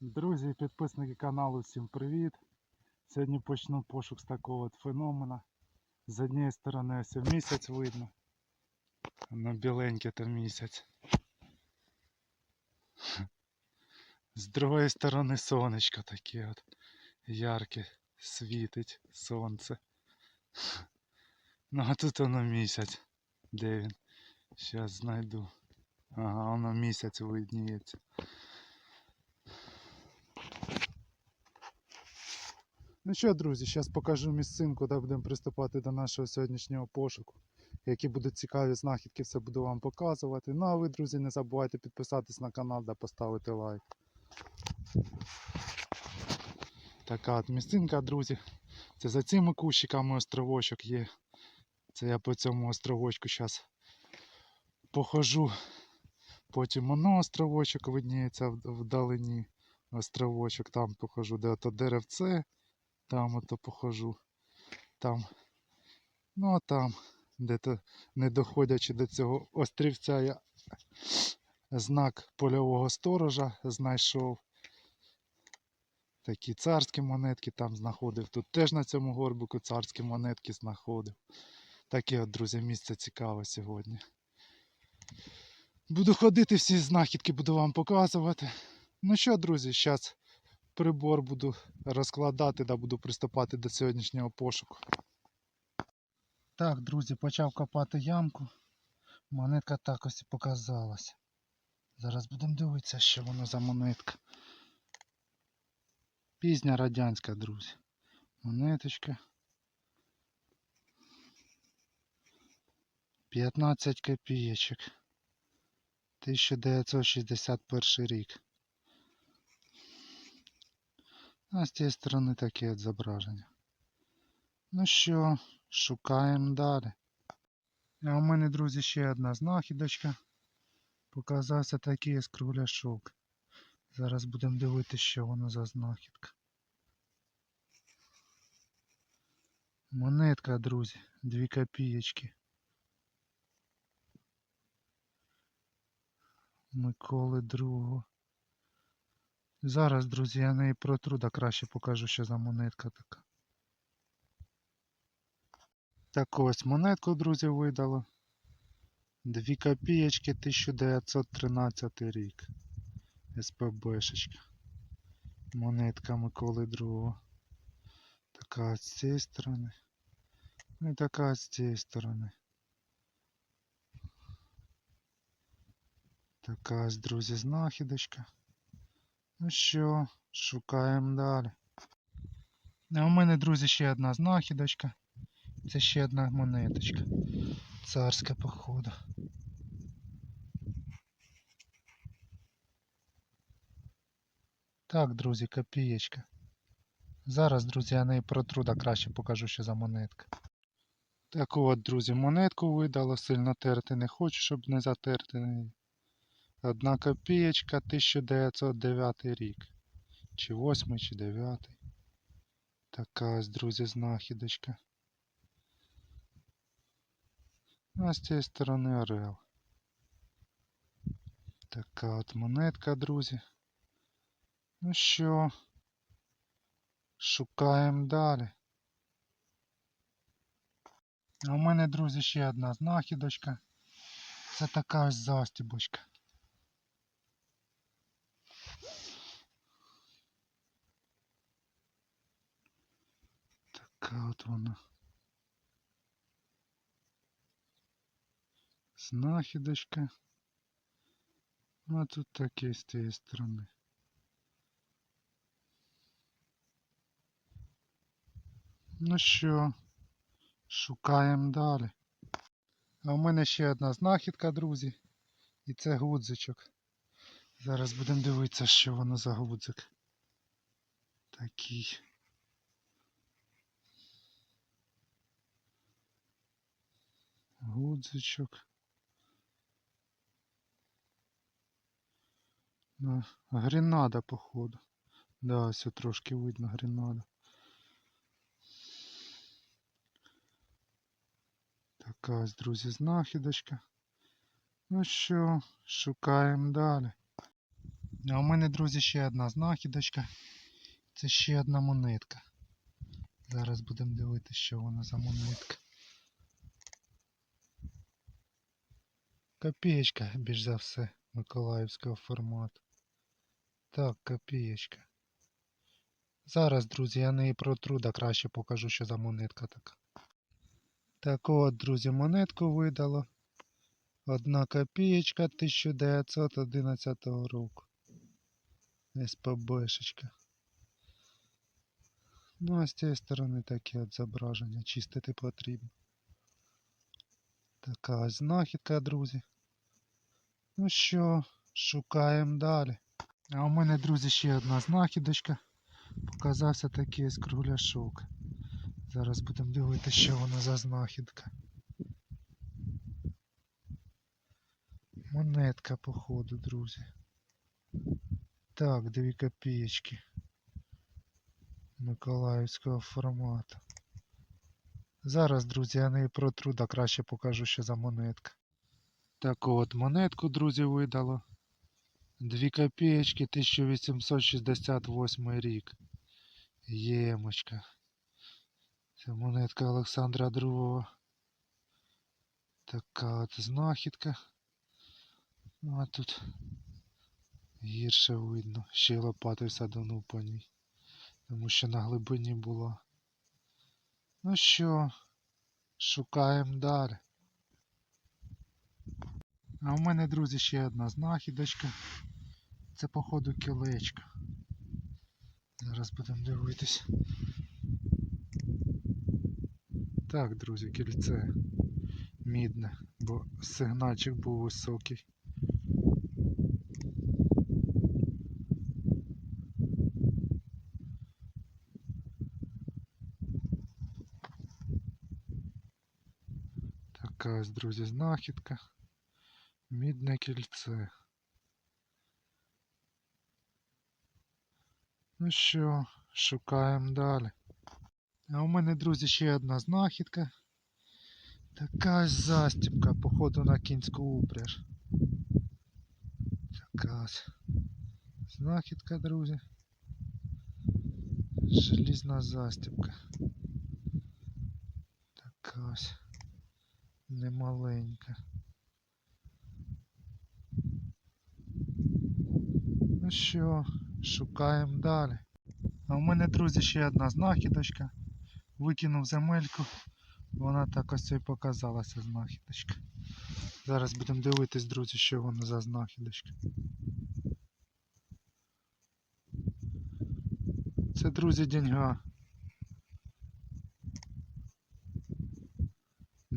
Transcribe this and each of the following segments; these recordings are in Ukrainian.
Друзі підписники каналу, всім привіт! Сьогодні почну пошук з такого от феномена. З однієї сторони ось місяць видно. На біленький то місяць. З другої сторони сонечко таке от ярке світить сонце. Ну а тут воно місяць. Де він? Зараз знайду. Ага, воно місяць видніється. Ну що, друзі, зараз покажу місцинку, де будемо приступати до нашого сьогоднішнього пошуку. Які будуть цікаві знахідки, все буду вам показувати. Ну а ви, друзі, не забувайте підписатись на канал та поставити лайк. Така от місцинка, друзі. Це за цими кущиками островочок є. Це я по цьому островочку зараз похожу. Потім воно островочок видніється вдалині. Островочок там похожу, де ото деревце. Там ото похожу. Там. Ну а там, де то не доходячи до цього острівця, я знак польового сторожа знайшов. Такі царські монетки там знаходив. Тут теж на цьому горбику царські монетки знаходив. Таке от, друзі, місце цікаве сьогодні. Буду ходити, всі знахідки буду вам показувати. Ну що, друзі, зараз прибор буду розкладати та буду приступати до сьогоднішнього пошуку. Так, друзі, почав копати ямку. Монетка так ось і показалась. Зараз будемо дивитися, що воно за монетка. Пізня радянська, друзі. Монеточка. 15 копієчок. 1961 рік. А з цієї сторони таке от зображення. Ну що, шукаємо далі. А у мене, друзі, ще одна знахідочка. Показався такий ось кругляшок. Зараз будемо дивитися, що воно за знахідка. Монетка, друзі, 2 копієчки. Миколи другого. Зараз, друзі, я неї протру, да краще покажу, що за монетка така. Так ось монетку, друзі, видало. 2 копієчки 1913 рік. СПБшечка. Монетка Миколи другого. Така з цієї сторони. Ну і така з цієї сторони. Така ось, друзі, знахідочка. Ну що, шукаємо далі. А у мене, друзі, ще одна знахідочка. Це ще одна монеточка. Царська, походу. Так, друзі, копієчка. Зараз, друзі, я неї протру, да краще покажу, що за монетка. Так от, друзі, монетку видало, сильно терти не хочу, щоб не затерти неї. Одна копієчка 1909 рік. Чи 8, чи 9. Така ось, друзі, знахідочка. А з цієї сторони орел. Така от монетка, друзі. Ну що, шукаємо далі. А у мене, друзі, ще одна знахідочка. Це така ось застібочка. Така от вона. Знахідочка. А тут таке з тієї сторони. Ну що, шукаємо далі. А у мене ще одна знахідка, друзі. І це гудзичок. Зараз будемо дивитися, що воно за гудзик. Такий. Гудзичок. Ну, гренада, походу. Да, все трошки видно гренада. Така друзі, знахідочка. Ну що, шукаємо далі. А у мене, друзі, ще одна знахідочка. Це ще одна монетка. Зараз будемо дивитися, що вона за монетка. Копієчка, більш за все, миколаївського формату. Так, копієчка. Зараз, друзі, я неї протру, да краще покажу, що за монетка така. Так от, друзі, монетку видало. Одна копієчка 1911 року. СПБшечка. Ну, а з цієї сторони таке от зображення чистити потрібно. Така ось знахідка, друзі. Ну що, шукаємо далі. А у мене, друзі, ще одна знахідочка. Показався такий ось кругляшок. Зараз будемо дивитися, що воно за знахідка. Монетка, походу, друзі. Так, дві копієчки. Миколаївського формату. Зараз, друзі, я не протру, да краще покажу, що за монетка. Так от, монетку, друзі, видало. Дві копієчки 1868 рік. Ємочка. Це монетка Олександра II. Така от знахідка. Ну а тут гірше видно. Ще й лопатою саданув по ній. Тому що на глибині було. Ну що, шукаємо далі. А у мене, друзі, ще одна знахідочка. Це, походу, кілечко. Зараз будемо дивитись. Так, друзі, кільце мідне, бо сигнальчик був високий. Така ось, друзі, знахідка. Мідне кільце. Ну що, шукаємо далі. А у мене, друзі, ще одна знахідка. Така ось застіпка, походу на кінську упряж. Така знахідка, друзі. Желізна застіпка. Така ось немаленька. Ну що, шукаємо далі. А у мене, друзі, ще одна знахідочка. Викинув земельку. Вона так ось і показалася знахідочка. Зараз будемо дивитись, друзі, що воно за знахідочка. Це, друзі, деньга.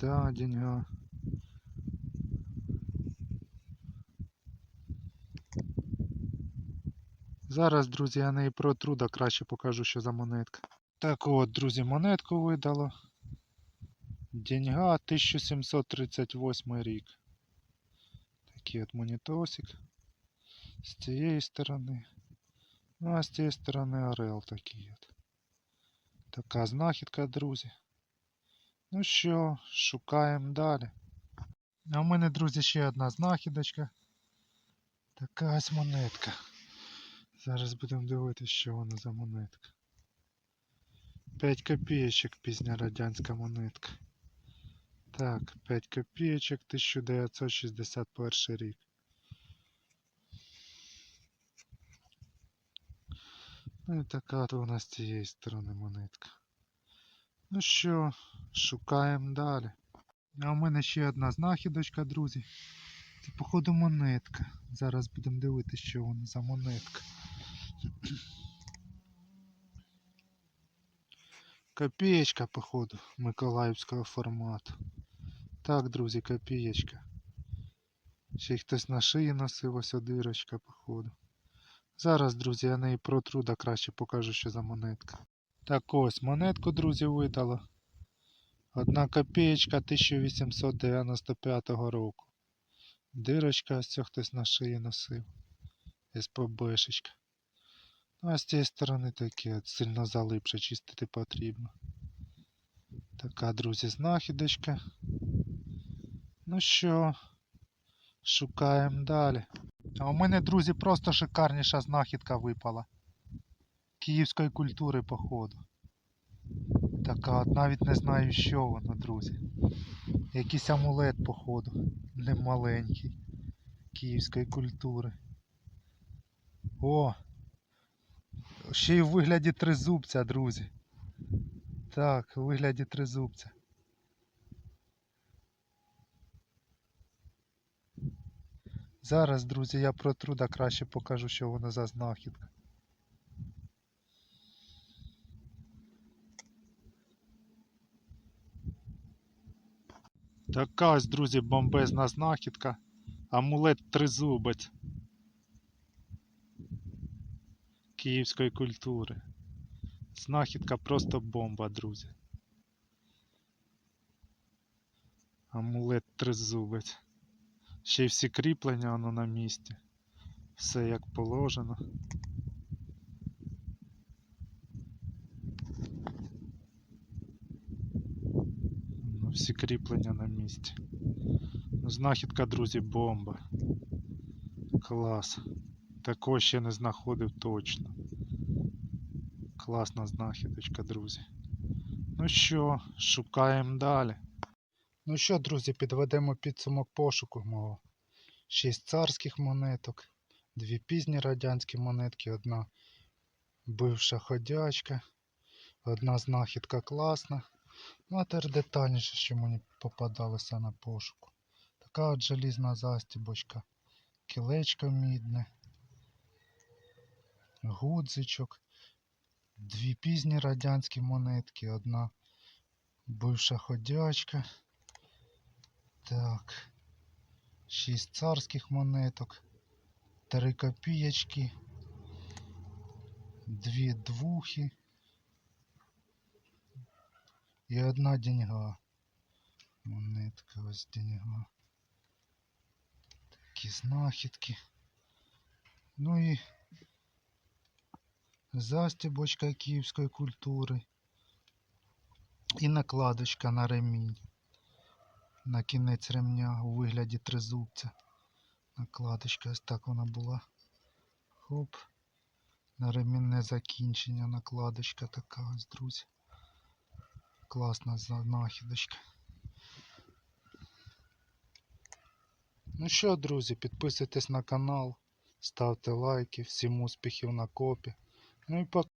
Да, деньга. Зараз, друзі, я неї протру, да краще покажу, що за монетка. Так от, друзі, монетку видало. Деньга 1738 рік. Такий от монітосик. З цієї сторони. Ну а з цієї сторони орел такий от. Така знахідка, друзі. Ну що, шукаємо далі. А у мене, друзі, ще одна знахідочка. Така ось монетка. Зараз будемо дивитися, що вона за монетка. 5 копеечок пізня радянська монетка. Так, 5 копеечок 1961 рік. Ну і така от у нас з цієї сторони монетка. Ну що, шукаємо далі. А у мене ще одна знахідочка, друзі. Це, походу, монетка. Зараз будемо дивитися, що вона за монетка. Копієчка, походу, миколаївського формату. Так, друзі, копієчка. Ще й хтось на шиї носив, ось дирочка, походу. Зараз, друзі, я неї протру, да краще покажу, що за монетка. Так ось, монетку, друзі, видало. Одна копієчка 1895 року. Дирочка, ось цього хтось на шиї носив. СПБшечка. Ну, а з цієї сторони таке сильно залипше, чистити потрібно. Така, друзі, знахідочка. Ну що, шукаємо далі. А у мене, друзі, просто шикарніша знахідка випала. Київської культури, походу. Така, навіть не знаю, що воно, друзі. Якийсь амулет, походу. Не маленький. Київської культури. О! Ще й у вигляді тризубця, друзі. Так, у вигляді тризубця. Зараз, друзі, я протру да краще покажу, що воно за знахідка. Така ось, друзі, бомбезна знахідка. Амулет тризубець київської культури. Знахідка просто бомба, друзі. Амулет тризубець. Ще й всі кріплення воно на місці. Все як положено. Ну, всі кріплення на місці. Знахідка, друзі, бомба. Клас. Такого ще не знаходив точно. Класна знахідочка, друзі. Ну що, шукаємо далі. Ну що, друзі, підведемо підсумок пошуку мого. Шість царських монеток, дві пізні радянські монетки, одна бивша ходячка, одна знахідка класна. Ну а тепер детальніше, що мені попадалося на пошуку. Така от желізна застібочка, кілечко мідне, гудзичок, дві пізні радянські монетки, одна бивша ходячка. Так. Шість царських монеток, три копієчки, дві двухи і одна деньга. Монетка ось деньга. Такі знахідки. Ну і застібочка київської культури. І накладочка на ремінь на кінець ремня у вигляді тризубця. Накладочка ось так вона була. Хоп. На ремінне закінчення накладочка така ось, друзі. Класна знахідочка. Ну що, друзі, підписуйтесь на канал, ставте лайки, всім успіхів на копі. Ну і пока.